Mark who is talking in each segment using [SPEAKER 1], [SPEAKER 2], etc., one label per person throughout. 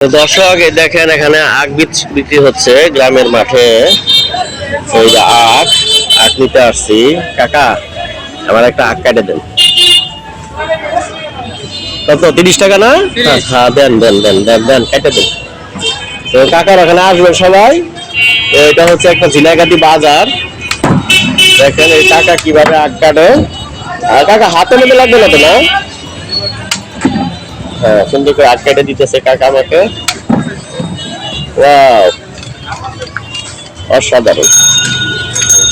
[SPEAKER 1] দর্শক এই দেখেন এখানে আখ বিক্রি হচ্ছে গ্রামের মাঠে। যে আখ আখ নিতে আসছি। কাকা আমার একটা আখ কাটে দেন। কত? তিরিশ টাকা না? হ্যাঁ, দেন দেন দেন দেন দেন কেটে দেন। তো কাকার ওখানে আসবেন সবাই। এটা হচ্ছে একটা ঝিনাইগাতি বাজার। দেখেন এই কাকা কীভাবে আখ কাটে। আর কাকা হাতে নিতে লাগবে না তো না? হ্যাঁ সুন্দর করে আট দিতেছে কাকা আমাকে। ওয়াও অসাধারণ।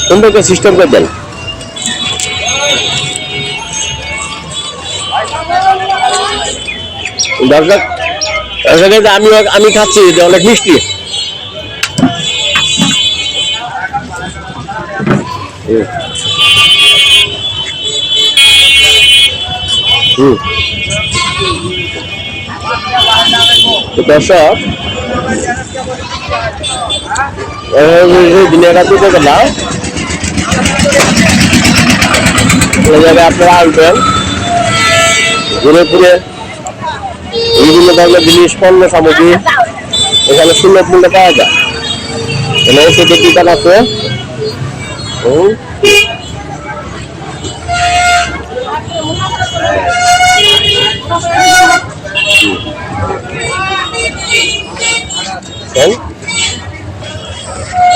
[SPEAKER 1] সুন্দর করে সিস্টেম করে দেন। আমি আমি খাচ্ছি অনেক মিষ্টি। হুম। দর্শক দুনিয়াটা তুলে গেলাম জায়গায় আপনারা আসবেন। ঘুরে ফিরে বিভিন্ন ধরনের জিনিস, পণ্য সামগ্রী এখানে সুলভ মূল্যে পাওয়া যায়। এখানে ওষুধের দোকান আছে। হুম।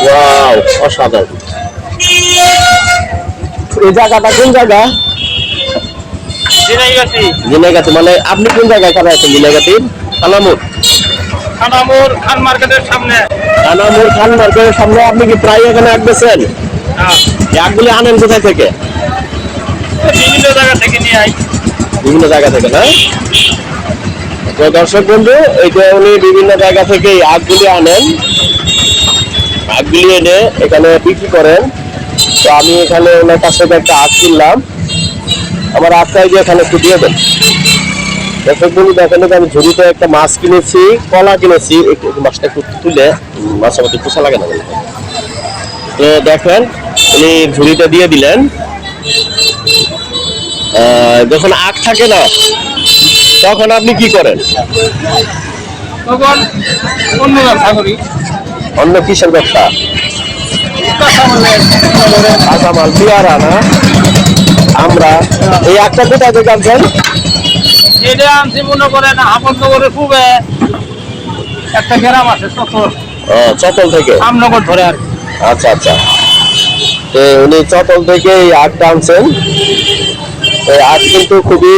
[SPEAKER 1] ওয়াও অসাধারণ। এই জায়গাটা কোন জায়গা? জিনাইগাতি মানে আপনি কোন জায়গায় কারা আছেন জিনাইগাতির খানামুর
[SPEAKER 2] খানামোর খান মার্কেটের সামনে।
[SPEAKER 1] খানামুর খান মার্কেটের সামনে আপনি কি প্রায় এখানে আসবেন
[SPEAKER 2] হ্যাঁ,
[SPEAKER 1] একগুলি আনেন কোথায় থেকে?
[SPEAKER 2] বিভিন্ন জায়গা থেকে নিয়ে আই।
[SPEAKER 1] বিভিন্ন জায়গা থেকে না? তো দর্শক বন্ধু, এই যে উনি বিভিন্ন জায়গা থেকে আগগুলি আনেন। আগগুলি এনে এখানে বিক্রি করেন। তো আমি এখানে ওনার কাছ থেকে একটা আগ কিনলাম। আমার আখটাই যে এখানে একটু দিয়ে দেন। দর্শক বন্ধু, দেখেন আমি ঝুড়িতে একটা মাছ কিনেছি, কলা কিনেছি। মাছটা একটু তুলে, মাছের মধ্যে পোষা লাগে না তো দেখেন, উনি ঝুড়িটা দিয়ে দিলেন। যখন আখ থাকে না তখন আপনি কি করেন?
[SPEAKER 2] তখন অন্য ব্যবসা করি
[SPEAKER 1] অন্য কিসের ব্যবসা কাঁচামাল পেয়ারা না? আমরা এই আখটা কোথায় থেকে আনছেন?
[SPEAKER 2] এটা আনছি মনে করেন আহমদনগরের পূবে। একটা গ্রাম আছে
[SPEAKER 1] চতল থেকে?
[SPEAKER 2] আমনগর ধরে আর
[SPEAKER 1] আচ্ছা আচ্ছা। তো উনি চতল থেকে এই আখটা আনছেন। এই আখ কিন্তু খুবই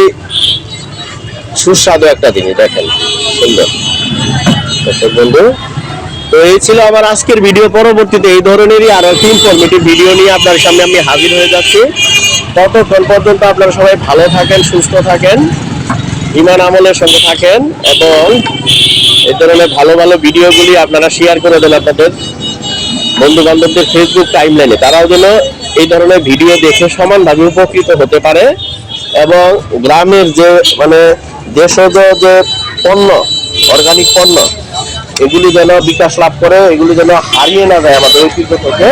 [SPEAKER 1] সুস্বাদু একটা জিনিস দেখেন সুন্দর। বন্ধু, তো এই ছিল আমার আজকের ভিডিও। পরবর্তীতে এই ধরনেরই আরও একটি ইনফরমেটিভ ভিডিও নিয়ে আপনার সামনে আমি হাজির হয়ে যাচ্ছি। ততক্ষণ পর্যন্ত আপনারা সবাই ভালো থাকেন, সুস্থ থাকেন, ইমান আমলের সঙ্গে থাকেন এবং এই ধরনের ভালো ভালো ভিডিওগুলি আপনারা শেয়ার করে দেন আপনাদের বন্ধু বান্ধবদের ফেসবুক টাইমলাইনে তারাও যেন এই ধরনের ভিডিও দেখে সমানভাবে উপকৃত হতে পারে এবং গ্রামের যে মানে দেশজ যে পণ্য অর্গানিক পণ্য, এগুলি যেন বিকাশ লাভ করে, এগুলি যেন হারিয়ে না যায় আমাদের ঐতিহ্য থেকে